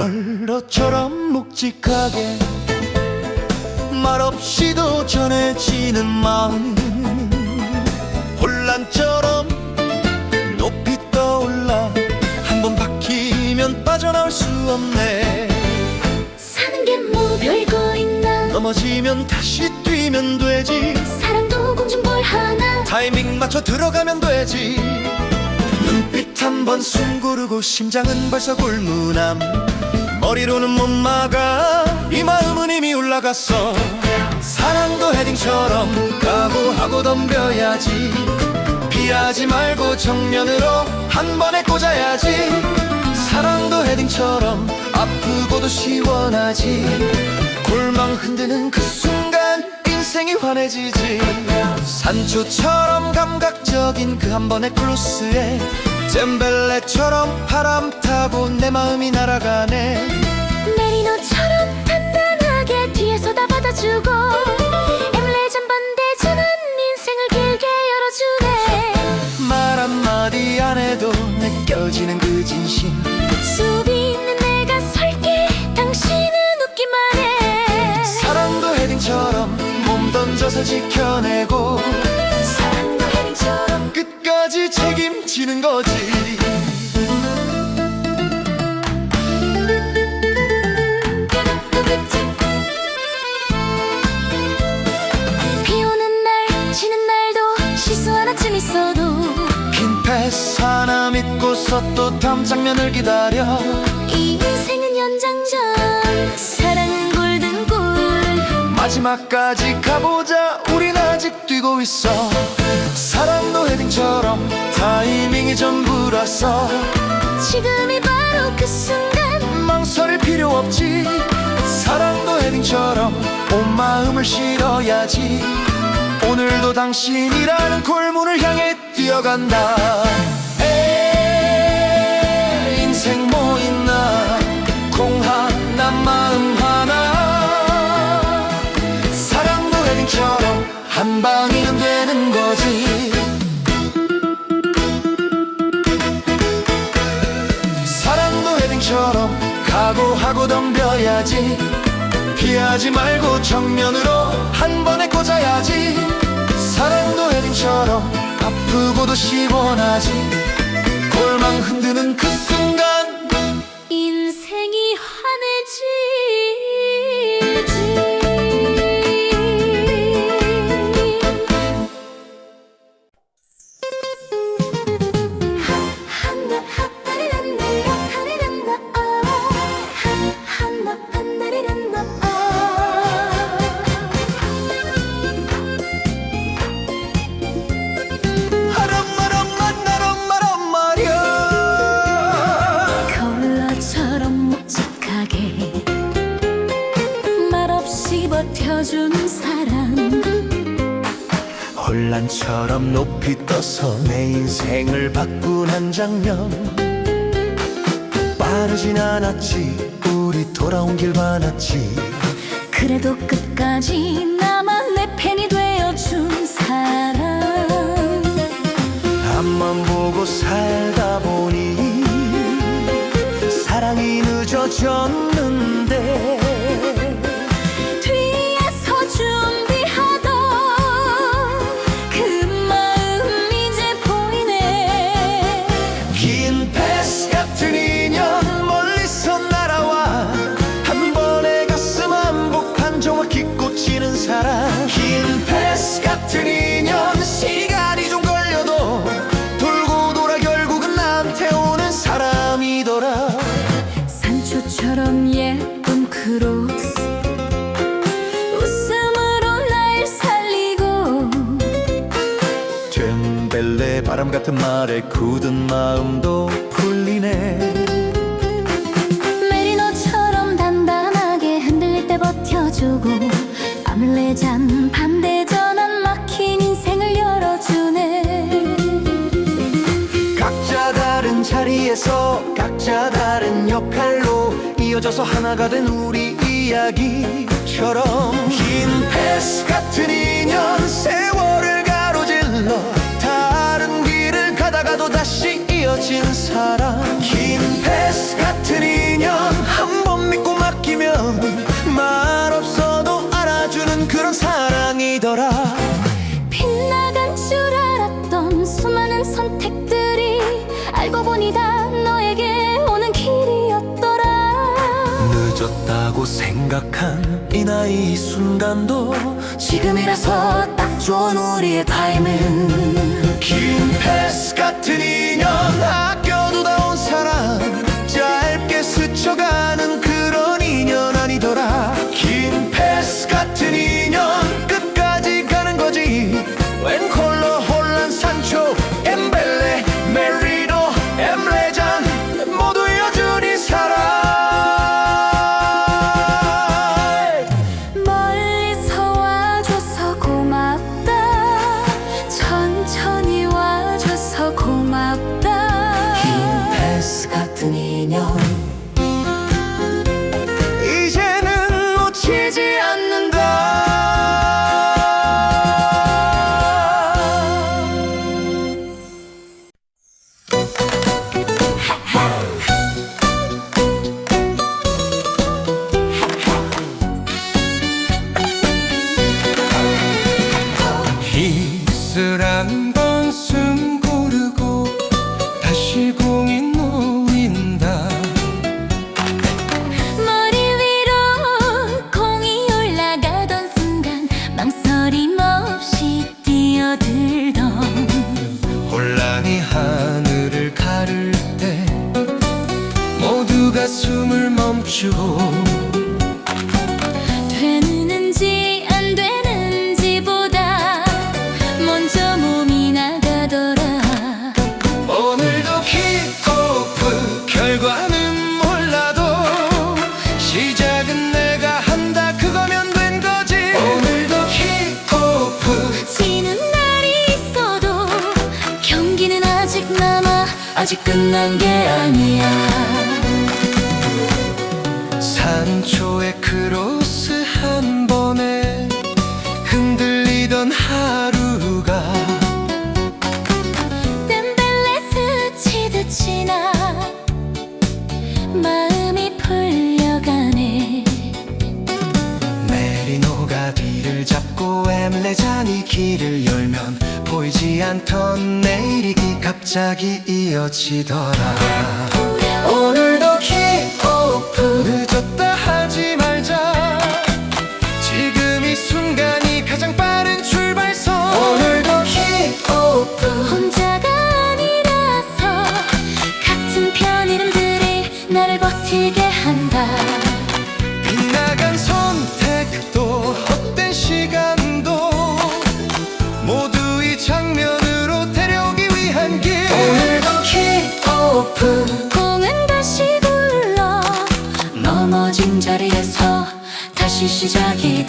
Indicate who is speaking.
Speaker 1: 널러처럼 묵직하게 말없이도 전해지는 마음 혼란처럼 빠져나올 수 없네.
Speaker 2: 사는 게 뭐 별거 있나?
Speaker 1: 넘어지면 다시 뛰면 되지.
Speaker 2: 사랑도 공중볼 하나?
Speaker 1: 타이밍 맞춰 들어가면 되지. 눈빛 한 번 숨 고르고 심장은 벌써 굴문함. 머리로는 못 막아. 이 마음은 이미 올라갔어. 사랑도 헤딩처럼 각오하고 덤벼야지. 피하지 말고 정면으로 한 번에 꽂아야지 사랑도 헤딩처럼 아프고도 시원하지. 골망 흔드는 그 순간 인생이 환해지지. 산초처럼 감각적인 그 한 번의 클로스에 잼벨레처럼 바람 타고 내 마음이 날아가네.
Speaker 2: 메리노처럼 단단하게 뒤에서 다 받아주고 나쯤 있어도
Speaker 1: 긴 패스 하나 믿고서 또 다음 장면을 기다려.
Speaker 2: 이 인생은 연장전 사랑은 골든골.
Speaker 1: 마지막까지 가보자. 우린 아직 뛰고 있어. 사랑도 헤딩처럼 타이밍이 전부라서.
Speaker 2: 지금이 바로 그 순간.
Speaker 1: 망설일 필요 없지. 사랑도 헤딩처럼 온 마음을 실어야지 오늘도 당신이라는 골문을 향해 뛰어간다. 에이, 인생 뭐 있나? 공 하나 마음 하나. 사랑도 헤딩처럼 한 방이면 되는 거지. 사랑도 헤딩처럼 각오하고 덤벼야지 피하지 말고 정면으로 한 번에 꽂아야지. 사랑도 헤딩처럼 아프고도 시원하지. 골망 흔드는 그 순간 혼란처럼 높이 떠서 내 인생을 바꾼 한 장면. 빠르진 않았지 우리 돌아온 길 많았지.
Speaker 2: 그래도 끝까지 나만 내 팬이 되어준 사람.
Speaker 1: 앞만 보고 살다 보니 사랑이 늦어졌는 같은 말에 굳은 마음도 풀리네.
Speaker 2: 메리노처럼 단단하게 흔들릴 때 버텨주고 암레잔 반대전환 막힌 인생을 열어주네.
Speaker 1: 각자 다른 자리에서 각자 다른 역할로 이어져서 하나가 된 우리 이야기처럼 긴 패스 같은 인연 세월 이어진 사랑. 긴 패스 같은 인연 한 번 믿고 맡기면 말 없어도 알아주는 그런 사랑이더라.
Speaker 2: 빗나간 줄 알았던 수많은 선택들이 알고 보니 다 너에게 오는 길이었더라.
Speaker 1: 늦었다고 생각한 이 나이 이 순간도
Speaker 2: 지금이라서 딱 좋은 우리의 타이밍
Speaker 1: 긴 패스 같은 인연 아껴두다 온 사랑 짧게 스쳐가는 그런 인연 아니더라. 긴 패스 같은 인연 끝까지 가는 거지. 웬 콜러 혼란 산초 엠벨레 메리노 엠레잔 모두 여전히 살아
Speaker 2: 멀리서 와줘서 고맙다. 천천히 와줘서 고맙다 아 아직 끝난 게 아니야.
Speaker 3: 산초의 크로 보이지 않던 내일이 갑자기 이어지더라 다시
Speaker 2: 시작이